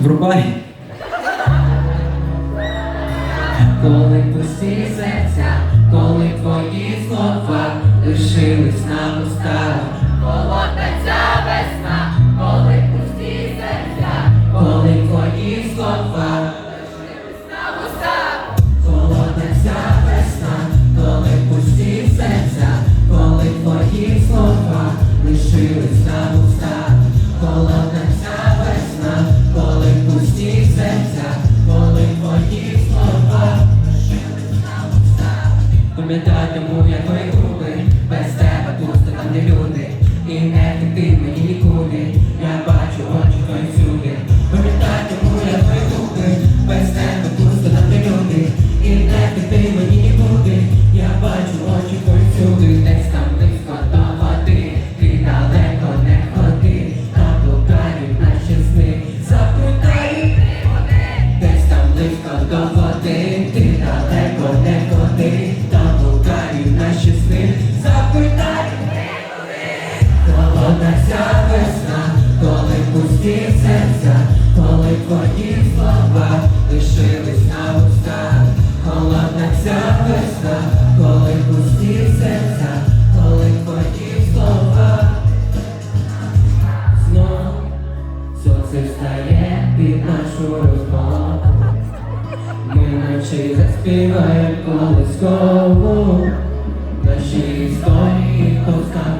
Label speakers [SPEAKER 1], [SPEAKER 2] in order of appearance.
[SPEAKER 1] Врубай.
[SPEAKER 2] Коли пусті серця, коли твої слова лишились на устах. Looking at the
[SPEAKER 3] thing when
[SPEAKER 2] you recorded. Now, коли твої слова лишились на устах, холодна ця весна, коли пусті серця, коли твої слова, знов сонце встає під нашу розмову. Ми вночі заспіваємо колись наші історії повстануть.